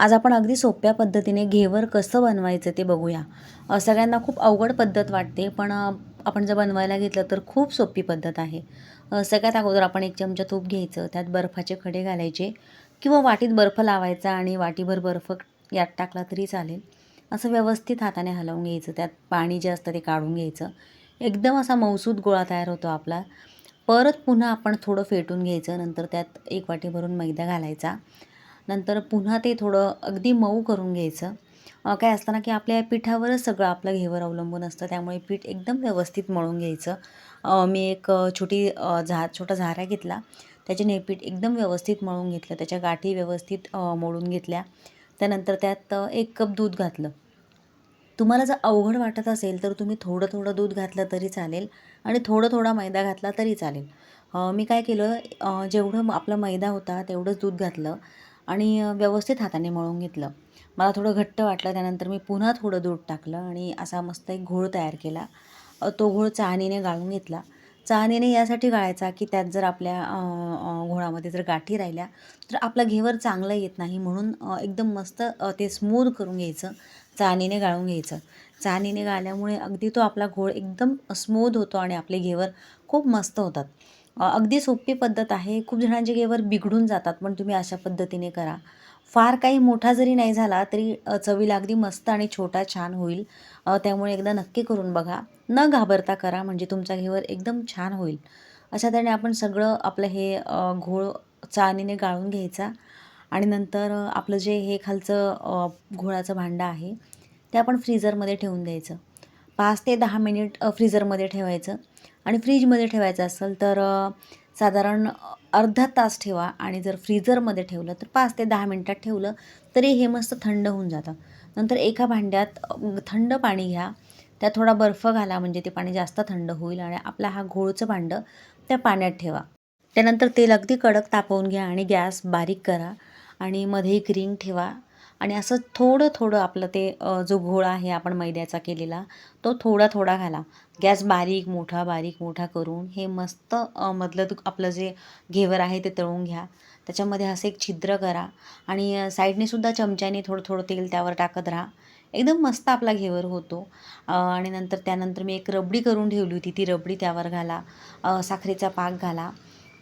आज आपण अगदी सोप्या पद्धतीने घेवर कसं बनवायचं ते बघूया. सगळ्यांना खूप अवघड पद्धत वाटते पण आपण जर बनवायला घेतलं तर खूप सोपी पद्धत आहे. सगळ्यात अगोदर आपण एक चमचा तूप घ्यायचं त्यात बर्फाचे खडे घालायचे किंवा वाटीत बर्फ लावायचा आणि वाटीभर बर्फ यात टाकला तरी चालेल. असं व्यवस्थित हाताने हलवून घ्यायचं त्यात पाणी जे असतं ते काढून घ्यायचं. एकदम असा मौसूद गोळा तयार होतो आपला. परत पुन्हा आपण थोडं फेटून घ्यायचं नंतर त्यात एक वाटी भरून मैदा घालायचा. नंतर पुन्हा ते थोडं अगदी मऊ करून घ्यायचं. काय असताना की आपल्या पिठावरच सगळं आपलं घेवर अवलंबून असतं. त्यामुळे पीठ एकदम व्यवस्थित मळून घ्यायचं. मी एक छोटी झा छोटा झारा घेतला. त्याच्याने पीठ एकदम व्यवस्थित मळून घेतलं. त्याच्या गाठी व्यवस्थित मोडून घेतल्या. त्यानंतर त्यात एक कप दूध घातलं. तुम्हाला जर अवघड वाटत असेल तर तुम्ही थोडं थोडं दूध घातलं तरी चालेल आणि थोडं थोडा मैदा घातला तरी चालेल. मी काय केलं जेवढं आपला मैदा होता तेवढंच दूध घातलं. आणि व्यवस्थित हाताने मळून घेतलं. मला थोडं घट्ट वाटलं त्यानंतर मी पुन्हा थोडं दूध टाकलं आणि असा मस्त एक घोळ तयार केला. तो घोळ चाहणीने गाळून घेतला. चाळणीने यासाठी गाळायचा की त्यात जर आपल्या घोळामध्ये जर गाठी राहिल्या तर आपला घेवर चांगलं येत नाही म्हणून एकदम मस्त ते स्मूद करून घ्यायचं चाहणीने गाळून घ्यायचं. चाळणीने गाळल्यामुळे अगदी तो आपला घोळ एकदम स्मूद होतो आणि आपले घेवर खूप मस्त होतात. अगदी सोपी पद्धत आहे. खूप जणांचे घेवर बिघडून जातात पण तुम्ही अशा पद्धतीने करा. फार काही मोठा जरी नाही झाला तरी चवीला अगदी मस्त आणि छोटा छान होईल. त्यामुळे एकदा नक्की करून बघा. न घाबरता करा म्हणजे तुमचा घेवर एकदम छान होईल. अशा तऱ्हेने आपण सगळं आपलं हे घोळ चाळणीने गाळून घ्यायचा. आणि नंतर आपलं जे हे खालचं घोळाचं भांडं आहे ते आपण फ्रीजरमध्ये ठेवून द्यायचं पाच ते दहा मिनिट फ्रीजरमध्ये ठेवायचं. आणि फ्रीजमध्ये ठेवायचं असेल तर साधारण अर्धा तास ठेवा. आणि जर फ्रीजरमध्ये ठेवलं तर पाच ते दहा मिनटात ठेवलं तरी हे मस्त थंड होऊन जातं. नंतर एका भांड्यात थंड पाणी घ्या. त्यात थोडा बर्फ घाला म्हणजे ते पाणी जास्त थंड होईल. आणि आपला हा घोळचं भांडं त्या पाण्यात ठेवा. त्यानंतर तेल अगदी कडक तापवून घ्या आणि गॅस बारीक करा. आणि मध्ये एक रिंग ठेवा. आणि असं थोडं थोडं आपलं ते जो घोळ आहे आपण मैद्याचा केलेला तो थोडा थोडा घाला. गॅस बारीक मोठा बारीक मोठा करून हे मस्त मधलं आपलं जे घेवर आहे ते तळून घ्या. त्याच्यामध्ये असं एक छिद्र करा आणि साईडनेसुद्धा चमच्याने थोडं थोडं तेल त्यावर टाकत राहा. एकदम मस्त आपला घेवर होतो. आणि नंतर त्यानंतर मी एक रबडी करून ठेवली होती. ती रबडी त्यावर घाला. साखरेचा पाक घाला.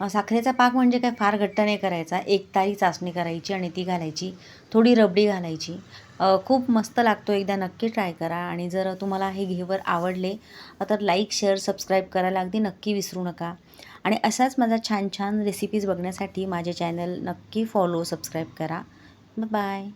साखरेचा पाक म्हणजे काय? फार घट्ट नाही करायचा. एक तारी चाचणी करायची आणि ती घालायची. थोडी रबडी घालायची. खूप मस्त लागतो. एकदा नक्की ट्राय करा. आणि जर तुम्हाला हे घेवर आवडले तर लाईक शेअर सबस्क्राईब करायला अगदी नक्की विसरू नका. आणि असाच माझा छान छान रेसिपीज बघण्यासाठी माझे चॅनल नक्की फॉलो सबस्क्राईब करा. बाय